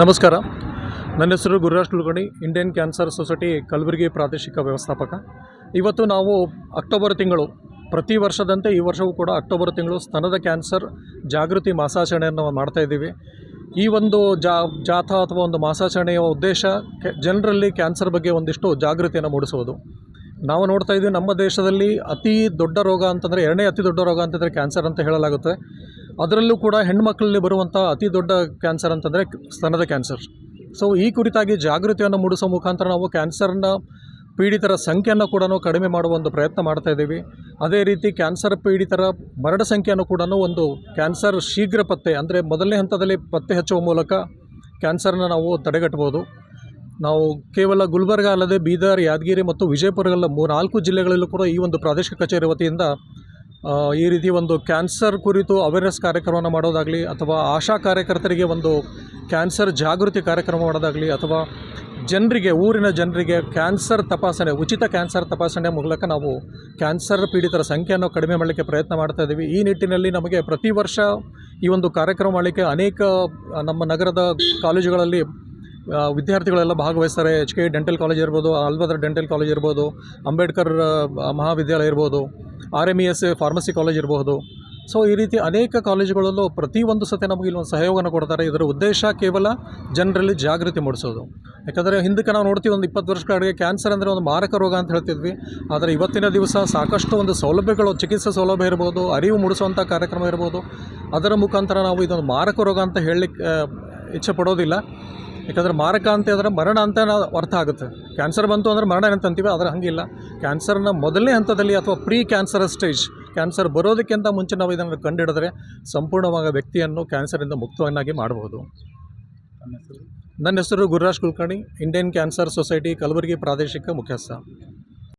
ನಮಸ್ಕಾರ. ನನ್ನ ಹೆಸರು Gururaj Kulkarni Indian cancer society Kalaburagi ಪ್ರಾದೇಶಿಕ ವ್ಯವಸ್ಥಾಪಕ. ಇವತ್ತು ನಾವು ಅಕ್ಟೋಬರ್ ತಿಂಗಳು, ಪ್ರತಿ ವರ್ಷದಂತೆ ಈ ವರ್ಷವೂ ಕೂಡ ಅಕ್ಟೋಬರ್ ತಿಂಗಳು ಸ್ತನದ ಕ್ಯಾನ್ಸರ್ ಜಾಗೃತಿ ಮಾಸಾಚರಣೆಯನ್ನು ಮಾಡ್ತಾ ಇದ್ದೀವಿ. ಈ ಒಂದು ಜಾ, ಜಾಥಾ ಅಥವಾ ಒಂದು ಮಾಸಾಚರಣೆಯ ಉದ್ದೇಶ ಜನರಲ್ಲಿ ಕ್ಯಾನ್ಸರ್ ಬಗ್ಗೆ ಒಂದಿಷ್ಟು ಜಾಗೃತಿಯನ್ನು ಮೂಡಿಸುವುದು. ನಾವು ನೋಡ್ತಾ ಇದ್ದೀವಿ ನಮ್ಮ ದೇಶದಲ್ಲಿ ಅತಿ ದೊಡ್ಡ ರೋಗ ಅಂತಂದರೆ ಎರಡನೇ ಅತಿ ದೊಡ್ಡ ರೋಗ ಅಂತಂದರೆ ಕ್ಯಾನ್ಸರ್ ಅಂತ ಹೇಳಲಾಗುತ್ತೆ. ಅದರಲ್ಲೂ ಕೂಡ ಹೆಣ್ಮಕ್ಳಲ್ಲಿ ಬರುವಂಥ ಅತಿ ದೊಡ್ಡ ಕ್ಯಾನ್ಸರ್ ಅಂತಂದರೆ ಸ್ತನದ ಕ್ಯಾನ್ಸರ್. ಸೊ, ಈ ಕುರಿತಾಗಿ ಜಾಗೃತಿಯನ್ನು ಮೂಡಿಸೋ ಮುಖಾಂತರ ನಾವು ಕ್ಯಾನ್ಸರ್ನ ಪೀಡಿತರ ಸಂಖ್ಯೆಯನ್ನು ಕೂಡ ಕಡಿಮೆ ಮಾಡುವ ಒಂದು ಪ್ರಯತ್ನ ಮಾಡ್ತಾ ಇದ್ದೀವಿ. ಅದೇ ರೀತಿ ಕ್ಯಾನ್ಸರ್ ಪೀಡಿತರ ಮರಣ ಸಂಖ್ಯೆಯನ್ನು ಕೂಡ ಒಂದು ಕ್ಯಾನ್ಸರ್ ಶೀಘ್ರ ಪತ್ತೆ ಅಂದರೆ ಮೊದಲನೇ ಹಂತದಲ್ಲಿ ಪತ್ತೆ ಹಚ್ಚುವ ಮೂಲಕ ಕ್ಯಾನ್ಸರ್ನ ನಾವು ತಡೆಗಟ್ಟಬೋದು ನಾವು ಕೇವಲ ಗುಲ್ಬರ್ಗ ಅಲ್ಲದೆ ಬೀದರ್, ಯಾದಗಿರಿ ಮತ್ತು ವಿಜಯಪುರಗಳ ಮೂರು ನಾಲ್ಕು ಜಿಲ್ಲೆಗಳಲ್ಲೂ ಕೂಡ ಈ ಒಂದು ಪ್ರಾದೇಶಿಕ ಕಚೇರಿ ವತಿಯಿಂದ ಈ ರೀತಿ ಒಂದು ಕ್ಯಾನ್ಸರ್ ಕುರಿತು ಅವೇರ್ನೆಸ್ ಕಾರ್ಯಕ್ರಮವನ್ನು ಮಾಡೋದಾಗಲಿ ಅಥವಾ ಆಶಾ ಕಾರ್ಯಕರ್ತರಿಗೆ ಒಂದು ಕ್ಯಾನ್ಸರ್ ಜಾಗೃತಿ ಕಾರ್ಯಕ್ರಮ ಮಾಡೋದಾಗಲಿ ಅಥವಾ ಜನರಿಗೆ, ಊರಿನ ಜನರಿಗೆ ಕ್ಯಾನ್ಸರ್ ತಪಾಸಣೆ, ಉಚಿತ ಕ್ಯಾನ್ಸರ್ ತಪಾಸಣೆ ಮೂಲಕ ನಾವು ಕ್ಯಾನ್ಸರ್ ಪೀಡಿತರ ಸಂಖ್ಯೆಯನ್ನು ಕಡಿಮೆ ಮಾಡಲಿಕ್ಕೆ ಪ್ರಯತ್ನ ಮಾಡ್ತಾ ಇದ್ದೀವಿ. ಈ ನಿಟ್ಟಿನಲ್ಲಿ ನಮಗೆ ಪ್ರತಿ ವರ್ಷ ಈ ಒಂದು ಕಾರ್ಯಕ್ರಮ ಮಾಡಲಿಕ್ಕೆ ಅನೇಕ ನಮ್ಮ ನಗರದ ಕಾಲೇಜುಗಳಲ್ಲಿ ವಿದ್ಯಾರ್ಥಿಗಳೆಲ್ಲ ಭಾಗವಹಿಸ್ತಾರೆ. ಎಚ್ ಕೆ ಡೆಂಟಲ್ ಕಾಲೇಜ್ ಇರ್ಬೋದು ಆಲ್ಬದರ್ ಡೆಂಟಲ್ ಕಾಲೇಜ್ ಇರ್ಬೋದು ಅಂಬೇಡ್ಕರ್ ಮಹಾವಿದ್ಯಾಲಯ ಇರ್ಬೋದು R M E S pharmacy college ಇರಬಹುದು ಸೊ ಈ ರೀತಿ ಅನೇಕ ಕಾಲೇಜುಗಳಲ್ಲೂ ಪ್ರತಿಯೊಂದು ಸತಿ ನಮಗೆ ಇಲ್ಲೊಂದು ಸಹಯೋಗನ ಕೊಡ್ತಾರೆ. ಇದರ ಉದ್ದೇಶ ಕೇವಲ ಜನರಲ್ಲಿ ಜಾಗೃತಿ ಮೂಡಿಸೋದು. ಯಾಕಂದರೆ ಹಿಂದಕ್ಕೆ ನಾವು ನೋಡ್ತೀವಿ, ಒಂದು ಇಪ್ಪತ್ತು ವರ್ಷಗಳ ಅಡುಗೆ ಕ್ಯಾನ್ಸರ್ ಅಂದರೆ ಒಂದು ಮಾರಕ ರೋಗ ಅಂತ ಹೇಳ್ತಿದ್ವಿ. ಆದರೆ ಇವತ್ತಿನ ದಿವಸ ಸಾಕಷ್ಟು ಒಂದು ಸೌಲಭ್ಯಗಳು, ಚಿಕಿತ್ಸಾ ಸೌಲಭ್ಯ ಇರ್ಬೋದು, ಅರಿವು ಮೂಡಿಸುವಂಥ ಕಾರ್ಯಕ್ರಮ ಇರ್ಬೋದು. ಅದರ ಮುಖಾಂತರ ನಾವು ಇದೊಂದು ಮಾರಕ ರೋಗ ಅಂತ ಹೇಳಲಿಕ್ಕೆ ಇಚ್ಛೆ ಪಡೋದಿಲ್ಲ. ಯಾಕಂದರೆ ಮಾರಕ ಅಂತ ಅಂದ್ರೆ ಮರಣ ಅಂತ ಅರ್ಥ ಆಗುತ್ತೆ. ಕ್ಯಾನ್ಸರ್ ಬಂತು ಅಂದರೆ ಮರಣ ಅಂತ ಅಂತೀವಿ ಆದರೆ ಹಂಗಿಲ್ಲ. ಕ್ಯಾನ್ಸರ್ನ ಮೊದಲನೇ ಹಂತದಲ್ಲಿ ಅಥವಾ ಪ್ರೀ ಕ್ಯಾನ್ಸರ್ ಸ್ಟೇಜ್ ಕ್ಯಾನ್ಸರ್ ಬರೋದಕ್ಕಿಂತ ಮುಂಚೆ ನಾವು ಇದನ್ನು ಕಂಡುಹಿಡಿದ್ರೆ ಸಂಪೂರ್ಣವಾಗ ವ್ಯಕ್ತಿಯನ್ನು ಕ್ಯಾನ್ಸರಿಂದ ಮುಕ್ತವನ್ನಾಗಿ ಮಾಡಬಹುದು. ನನ್ನ ಹೆಸರು Gururaj Kulkarni Indian cancer society Kalaburagi ಪ್ರಾದೇಶಿಕ ಮುಖ್ಯಸ್ಥ.